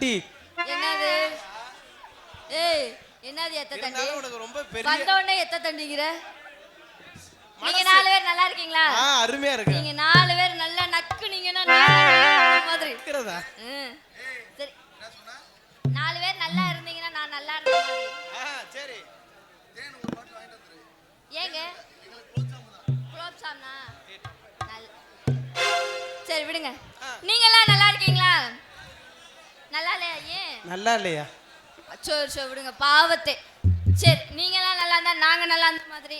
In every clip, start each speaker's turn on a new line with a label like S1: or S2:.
S1: தட்டி. என்னது? ஏய் என்னது எத்த தண்டி உனக்கு ரொம்ப பெரிய வந்த உடனே எத்த தண்டிங்கிற நீங்க நாலு பேர் நல்லா இருக்கீங்களா?
S2: ஆ அருமையா இருக்கு
S1: நீங்க நாலு பேர் நல்லா நக்குனீங்கன்னா மாதிரி.
S2: இருக்கிறதா?
S1: சரி. நாலு பேர் நல்லா இருந்தீங்கன்னா நான் நல்லா இருந்தேன்
S2: ஆ சரி.
S1: ஏங்க? சரி. விடுங்க. நீங்க எல்லாம் நல்லா இருக்கீங்களா? நல்லா இல்லையா? சரி சரி விடுங்க பாவத்தை. சரி நீங்க எல்லாம் நல்லா இருந்தா நாங்க நல்லா இருந்த மாதிரி.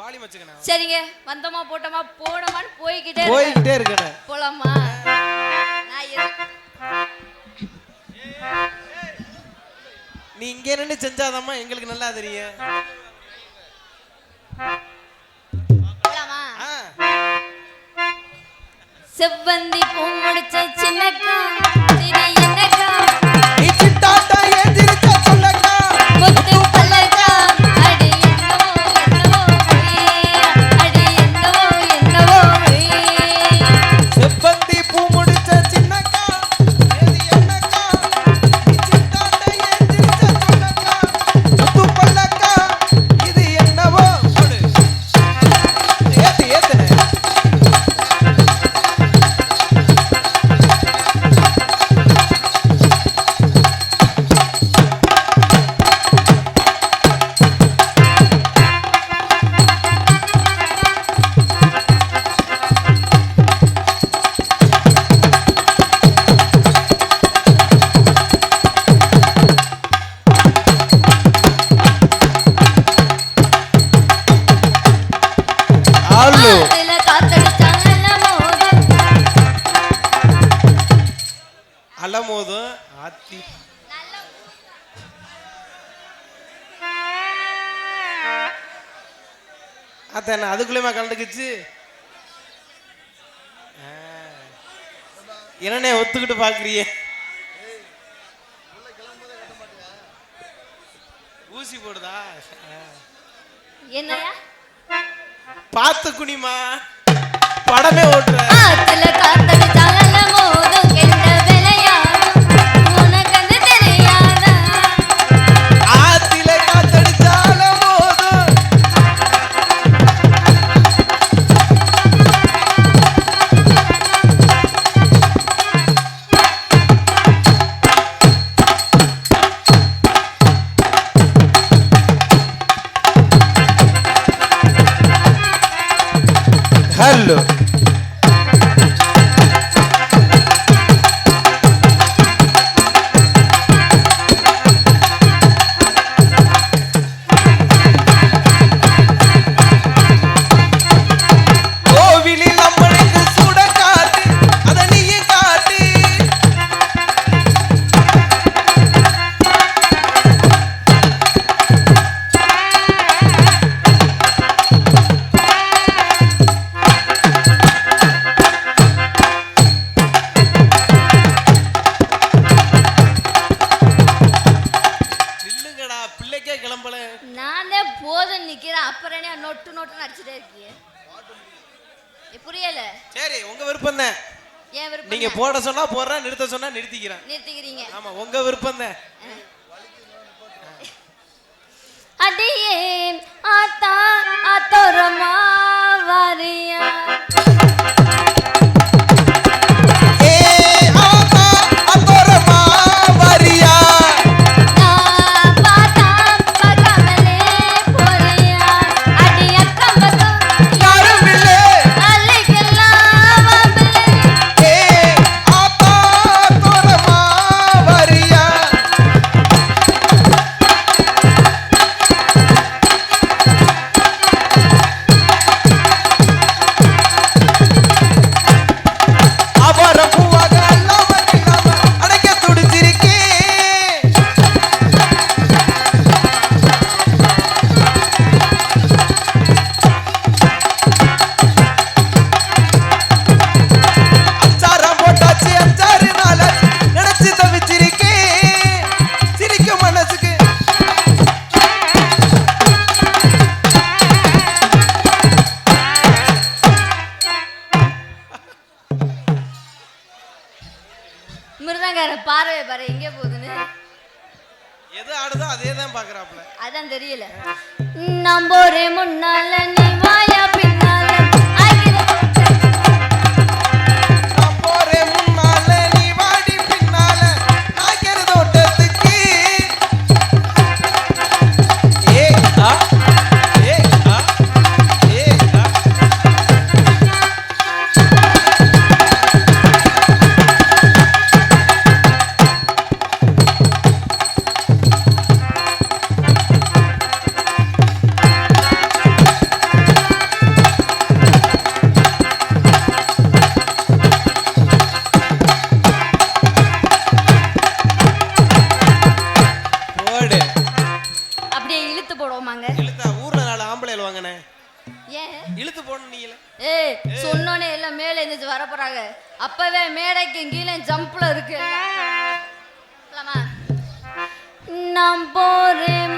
S2: வாலி வச்சுக்கணும்
S1: சரிங்க வந்தோமா போட்டோமா போனோமான்னு போய்கிட்டே.
S2: போய்கிட்டே இருக்கட
S1: போலாமா?
S2: நீ இங்க நின்று செஞ்சாதாம்மா எங்களுக்கு நல்லா தெரியும்.
S1: செவ்வந்தி பூ முடிச்ச சின்னக்கா.
S2: அலமோதும் ஆத்தி. அத்த என்ன அதுக்குள்ளேயுமா கலந்துக்குச்சு. என்னண்ணே ஒத்துக்கிட்டு பாக்குறியே ஊசி போடுதா.
S1: என்னையா?
S2: பார்த்து குனிமா படமே ஓட்டுற. நீங்க? போட சொன்னா போடுறேன் நிறுத்த சொன்னா நிறுத்திக்கிறேன்.
S1: நிறுத்திக்கிறீங்க.
S2: ஆமா உங்க விருப்பம் தான்.
S1: அடியே ஆத்தா ஆத்தோரமா வாரியா? நான் போறேன் முன்னால எழுந்துச்சு வர போறாங்க. அப்பவே மேடைக்கு கீழே ஜம்ப்ல இருக்கு? நான் போறேன்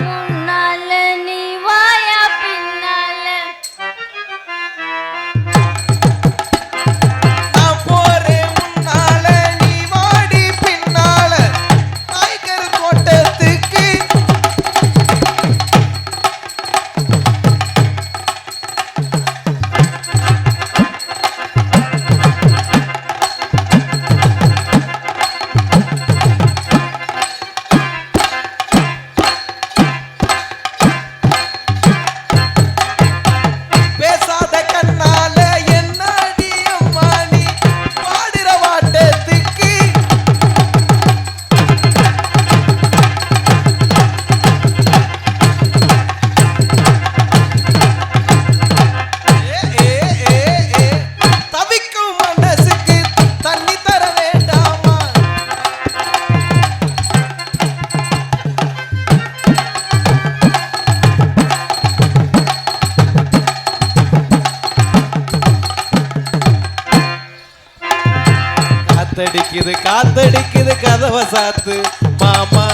S2: காத்தடிக்குது காத்தடிக்குது கதவை சாத்து. மாமா.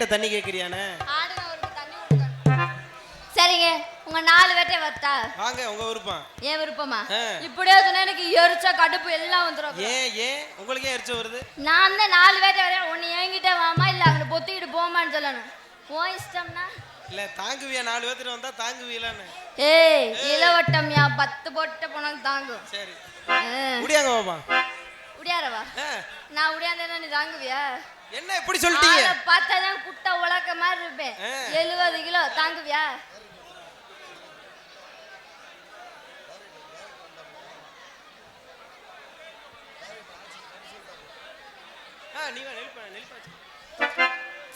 S2: பிள்ளைகிட்ட தண்ணி
S1: கொடுக்கணும். சரிங்க உங்க நாலு வேட்டை வத்தா?
S2: வாங்க உங்க விருப்பம்.
S1: ஏன் விருப்பமா. இப்படியே சொன்னா எனக்கு எரிச்ச கடுப்பு எல்லாம் வந்துடும்
S2: ஏன் ஏன்? உங்களுக்கு ஏன் எரிச்சல் வருது?
S1: நான் தான் நாலு வேட்டை வரேன் ஒன்னு என்கிட்ட வாமா இல்ல அங்க பொத்திக்கிட்டு போமான்னு சொல்லணும். உன் இஷ்டம்னா?
S2: இல்ல தாங்குவியா? நாலு பேர்த்துட்டு வந்தா தாங்குவீலான்னு
S1: ஏய் இளவட்டம்யா பத்து போட்ட போனாலும் தாங்கும்
S2: சரி.
S1: ஆ.
S2: முடியாங்க பாப்பா
S1: உடையாரவா? நான் உடையாந்தேன்னா நீ தாங்குவியா?
S2: என்ன இப்படி சொல்லிட்டீங்க?
S1: ஆளை பார்த்தாதான் குட்டை உலக்க மாதிரி இருப்பேன். எழுபது கிலோ தாங்குவியா?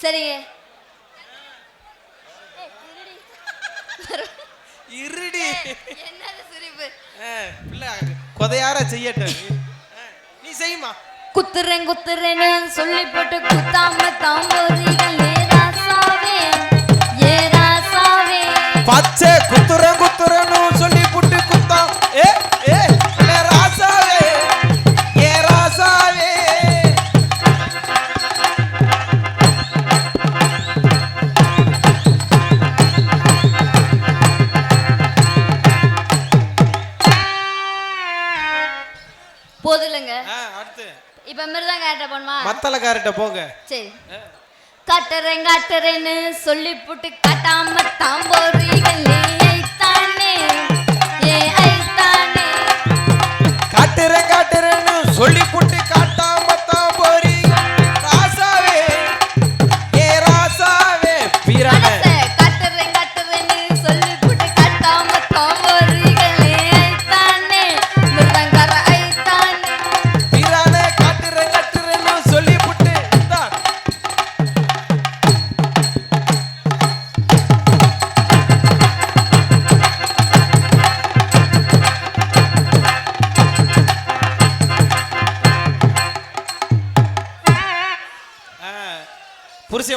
S1: சரிங்க. இருடி.
S2: இருடி
S1: என்னது சிரிப்பு?
S2: பிள்ளை கொதையார செய்யட்டும். நீ செய்யுமா
S1: குத்துறேன் குத்துறேன்னு சொல்லி போட்டு குத்தாம தாம்போறீர்கள்
S2: பச்சை குத்துற குத்துறன்னு சொல்லி புட்டு குத்தம் ஏ? மத்தளக்காரட்ட போங்க.
S1: சரி. காட்டுறேன் காட்டுறேன்னு சொல்லி புட்டு காட்டாம தாம்போறீர்கள் ஏ ஐத்தானே ஏ ஐத்தானே.
S2: காட்டுறேன் காட்டுறேன்னு சொல்லி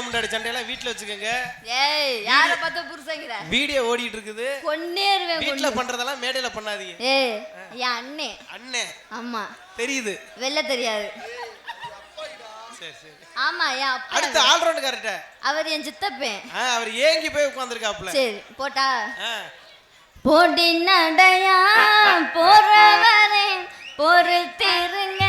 S2: முன்னாடி சண்டையெல்லாம் வீட்டுல வச்சுக்கோங்க.
S1: ஏய் யார பார்த்து புருஷங்கிற?
S2: வீடியோ ஓடிட்டு இருக்குது
S1: கொன்னேருவேன்
S2: வீட்டுல பண்றதெல்லாம் மேடையில பண்ணாதீங்க.
S1: ஏய் என் அண்ணே.
S2: அண்ணே.
S1: ஆமா.
S2: தெரியுது.
S1: வெள்ள தெரியாது. ஆமா அப்பா
S2: அடுத்து ஆல்ரவுண்ட் கரெக்ட
S1: அவர் என் சித்தப்பேன்
S2: அவர் ஏங்கி போய் உட்காந்துருக்காப்ல
S1: சரி போட்டா. போட்டி நடையா போறவரே பொறுத்திருங்க.